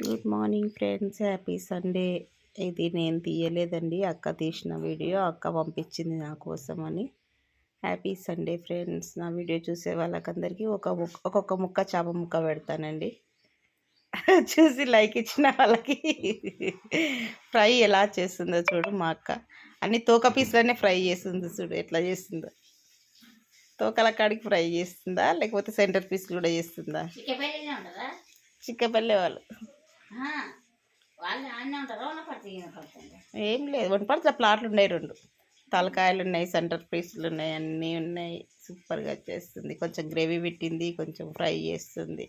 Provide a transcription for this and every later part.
Good morning friends happy Sunday ఇది నేను తీయలేదండి. అక్క తీసిన వీడియో అక్క పంపించింది నా కోసం అని హ్యాపీ సండే ఫ్రెండ్స్ నా వీడియో చూసే వాళ్ళకందరికీ ఒక ముక్క ఒక్కొక్క ముక్క చేప ముక్క పెడతానండి. చూసి లైక్ ఇచ్చిన వాళ్ళకి ఫ్రై ఎలా చేస్తుందో చూడు మా అక్క. అన్ని తోక పీసులనే ఫ్రై చేస్తుంది చూడు ఎట్లా చేస్తుందో. తోకల కాడికి ఫ్రై చేస్తుందా లేకపోతే సెంటర్ పీస్ కూడా చేస్తుందా? చిక్కపల్లె వాళ్ళు. ఏం లేదు వనపర్తి ప్లాట్లు ఉన్నాయి రెండు. తలకాయలు ఉన్నాయి సెంటర్ పీసులు ఉన్నాయి అన్నీ ఉన్నాయి. సూపర్గా చేస్తుంది. కొంచెం గ్రేవీ పెట్టింది కొంచెం ఫ్రై చేస్తుంది.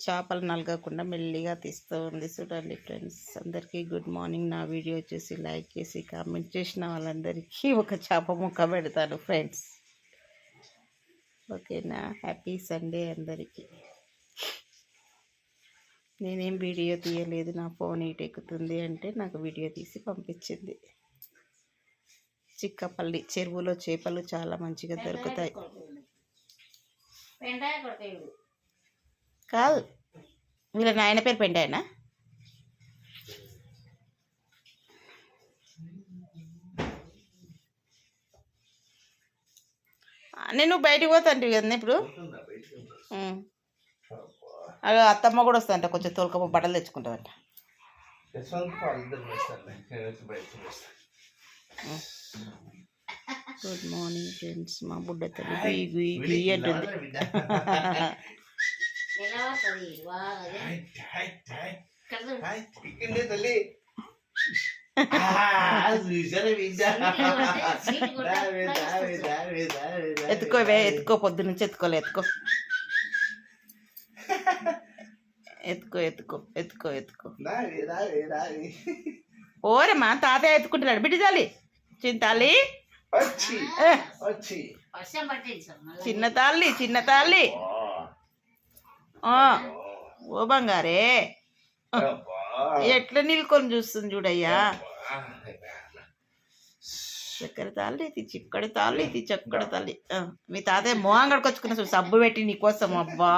చేపలు నలగకుండా మెల్లిగా తీస్తూ ఉంది చూడండి ఫ్రెండ్స్ అందరికీ గుడ్ మార్నింగ్ నా వీడియో చూసి లైక్ చేసి కామెంట్ చేసిన వాళ్ళందరికీ ఒక చేప ముక్క పెడతాను ఫ్రెండ్స్ ఓకేనా హ్యాపీ సండే అందరికీ. నేనేం వీడియో తీయలేదు. నా ఫోన్ ఇటు ఎక్కుతుంది అంటే నాకు వీడియో తీసి పంపించింది. చిక్కపల్లి చెరువులో చేపలు చాలా మంచిగా దొరుకుతాయి. కాదు వీళ్ళ నాయన పేరు పెండాయనా నేను బయటికి పోతాంటివి కదా ఇప్పుడు. అలా అత్తమ్మ కూడా వస్తుందంట కొంచెం తోలుకపో బట్టలు తెచ్చుకుంటుందంట. గుడ్ మార్నింగ్ ఫ్రెండ్స్ మా బుడ్డ తల్లి అంటుంది. ఎత్తుకోవే ఎత్తుకో పొద్దు నుంచి ఎత్తుకోలే ఎత్తుకో. ఎత్తుకో ఎత్తుకో ఎత్తుకో ఎత్తుకో. ఓరమ్మా తాతయ్య ఎత్తుకుంటున్నాడు. బిడ్డ చాలి చింతాలి చిన్న తాళ్ళి చిన్న తాళ్ళి ఆ, ఓ బంగారే. ఎట్లా నిల్కొని చూస్తుంది చూడయ్యా? చక్కెర తాళ్ళి ఇది చిక్కడి తాళ్ళి ఇది చక్కడి తల్లి ఆ, మీ తాతయ్య మోహం కడుకొచ్చుకున్న సబ్బు పెట్టి నీకోసం అబ్బా.